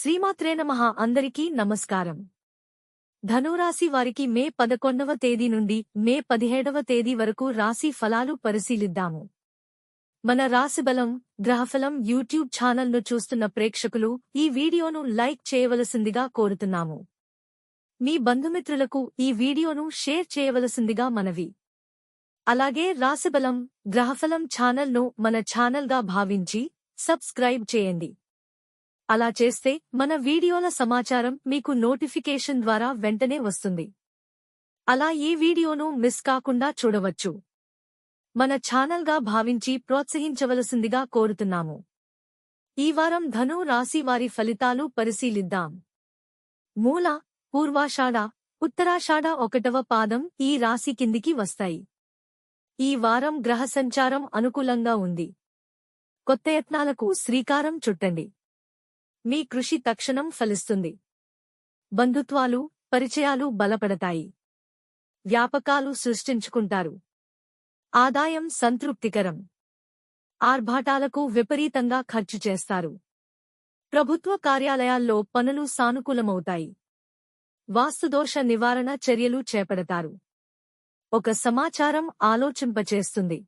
శ్రీమాత్రే నమః. అందరికీ నమస్కారం. ధనురాశి వారికి మే పదకొండవ తేదీ నుండి మే పదిహేడవ తేదీ వరకు రాశి ఫలాలు పరిశీలిద్దాము. మన రాశిబలం గ్రహఫలం యూట్యూబ్ ఛానల్ను చూస్తున్న ప్రేక్షకులు ఈ వీడియోను లైక్ చేయవలసిందిగా కోరుతున్నాము. మీ బంధుమిత్రులకు ఈ వీడియోను షేర్ చేయవలసిందిగా మనవి. అలాగే రాశిబలం గ్రహఫలం ఛానల్ను మన ఛానల్గా భావించి సబ్స్క్రైబ్ చేయండి. అలా చేస్తే మన వీడియోల సమాచారం మీకు నోటిఫికేషన్ ద్వారా వెంటనే వస్తుంది. అలా ఈ వీడియోను మిస్ కాకుండా చూడవచ్చు. మన ఛానల్గా భావించి ప్రోత్సహించవలసిందిగా కోరుతున్నాము. ఈ వారం ధను రాశి వారి ఫలితాలు పరిశీలిద్దాం. మూల పూర్వాషాఢ ఉత్తరాషాఢ ఒకటవ పాదం ఈ రాశి కిందికి వస్తాయి. ఈ వారం గ్రహ సంచారం అనుకూలంగా ఉంది. కొత్త యత్నాలకు శ్రీకారం చుట్టండి. మీ కృషి తక్షణం ఫలిస్తుంది. బంధుత్వాలు పరిచయాలు బలపడతాయి. వ్యాపకాలు సృష్టించుకుంటారు. ఆదాయం సంతృప్తికరం. ఆర్భాటాలకు విపరీతంగా ఖర్చు చేస్తారు. ప్రభుత్వ కార్యాలయాల్లో పనులు సానుకూలమవుతాయి. వాస్తుదోష నివారణ చర్యలు చేపడతారు. ఒక సమాచారం ఆలోచింపచేస్తుంది.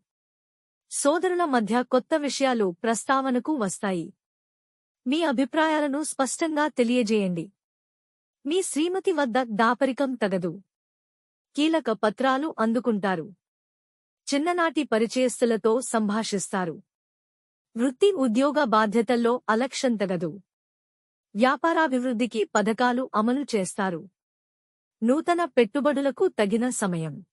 సోదరుల మధ్య కొత్త విషయాలు ప్రస్తావనకు వస్తాయి. మీ అభిప్రాయాలను స్పష్టంగా తెలియజేయండి. మీ శ్రీమతి వద్ద దాపరికం తగదు. కీలక పత్రాలు అందుకుంటారు. చిన్ననాటి పరిచయస్తులతో సంభాషిస్తారు. వృత్తి ఉద్యోగ బాధ్యతల్లో అలక్ష్యం తగదు. వ్యాపారాభివృద్ధికి పథకాలు అమలు చేస్తారు. నూతన పెట్టుబడులకు తగిన సమయం.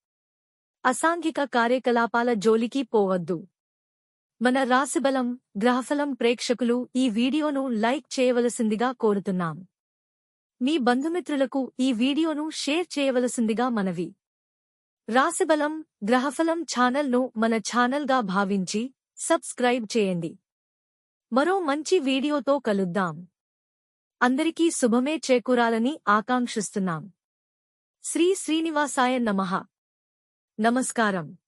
అసాంఘిక కార్యకలాపాల జోలికి పోవద్దు. మన రాశిబలం గ్రహఫలం ప్రేక్షకులు ఈ వీడియోను లైక్ చేయవలసిందిగా కోరుతున్నాం. మీ బంధుమిత్రులకు ఈ వీడియోను షేర్ చేయవలసిందిగా మనవి. రాశిబలం గ్రహఫలం ఛానల్ను మన ఛానల్గా భావించి సబ్స్క్రైబ్ చేయండి. మరో మంచి వీడియోతో కలుద్దాం. అందరికీ శుభమే చేకూరాలని ఆకాంక్షిస్తున్నాం. శ్రీ శ్రీనివాసాయ నమః. నమస్కారం.